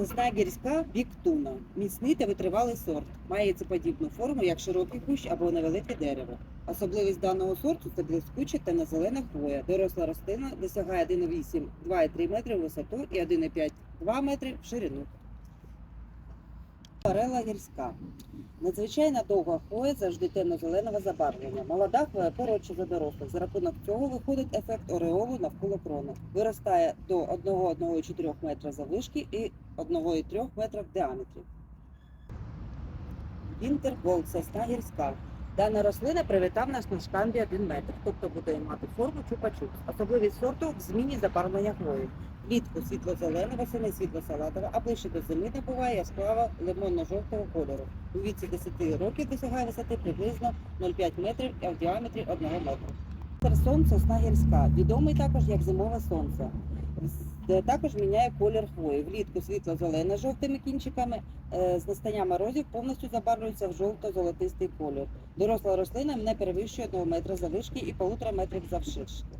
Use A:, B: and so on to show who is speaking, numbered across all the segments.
A: Сосна гірська біктуна. Міцний та витривалий сорт. Має цеподібну форму, як широкий кущ або невелике дерево. Особливість даного сорту це блискуча та незелена хвоя. Доросла рослина досягає 1,8-2,3 метри в висоту і 1,5-2 метри в ширину. Форела гірська. Надзвичайно довга хвоя завжди темно-зеленого забарвлення. Молода хвоя коротша за дорослих. За рахунок цього виходить ефект ореолу навколо крони. Виростає до 1,1,4 метра заввишки і 1,3 метра в діаметрі. Вінтерголд сосна гірська. Дана рослина привітав нас на штамбі 1 метр, тобто буде мати форму чупа-чупс. Особливість сорту в зміні забарвлення хвої. Влітку світло-зелена, восени світло-салатова, а ближче до зими набуває яскраво лимонно-жовтого кольору. У віці 10 років досягає висоти приблизно 0,5 метрів, а в діаметрі 1 метра. Терсон сосна гірська, відомий також як зимове сонце. Також міняє колір хвої. Влітку світло-зелена з жовтими кінчиками, е, з настанням морозів повністю забарвлюється в жовто-золотистий колір. Доросла рослина не перевищує 1 метра заввишки і 1,5 метрів завширшки.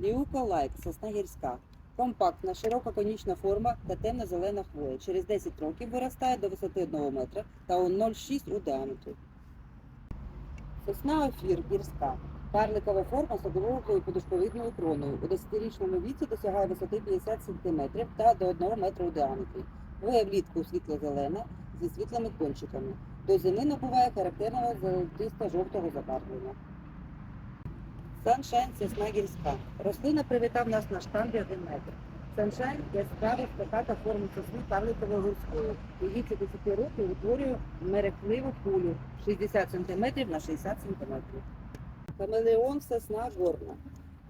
A: Ліука лайк, сосна гірська. Компактна, широка конічна форма та темно-зелена хвоя. Через 10 років виростає до висоти 1 метра та у 0,6 у діаметрі. Сосна офір гірська. Карликова форма з обругою подушковидною кроною. У 10-річному віці досягає висоти 50 см та до 1 метра у діаметрі. Хвоя влітку світло-зелена зі світлими кончиками. До зими набуває характерного золотисто-жовтого забарвлення. Саншайн сосна гірська. Рослина привітав нас на штамбі 1 метр. Саншайн яскрава стаката форми сосни карликової гурської У віці 10 років утворює мерехливу кулю 60 см на 60 см. Камелеон сосна горна.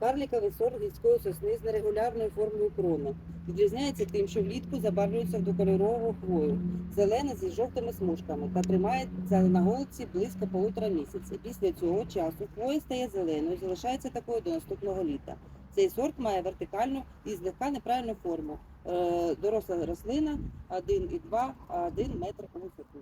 A: Карликовий сорт гірської сосни з нерегулярною формою крони. Відрізняється тим, що влітку забарвлюється в двокольорову хвою, зелена зі жовтими смужками та тримається на голці близько полутора місяця. Після цього часу хвоя стає зеленою, і залишається такою до наступного літа. Цей сорт має вертикальну і злегка неправильну форму. Е, Доросла рослина 1,2 1 метр у висоту.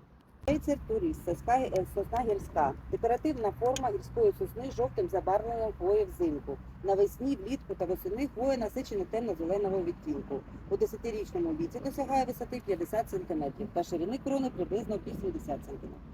A: Кейцер туріс, е, сосна гірська. Декоративна форма гірської сосни з жовтим забарвленням хвої взимку. Навесні, влітку та восени хвоя насичена темно-зеленого відтінку. У 10-річному віці досягає висоти 50 см та ширини крони приблизно 80 см.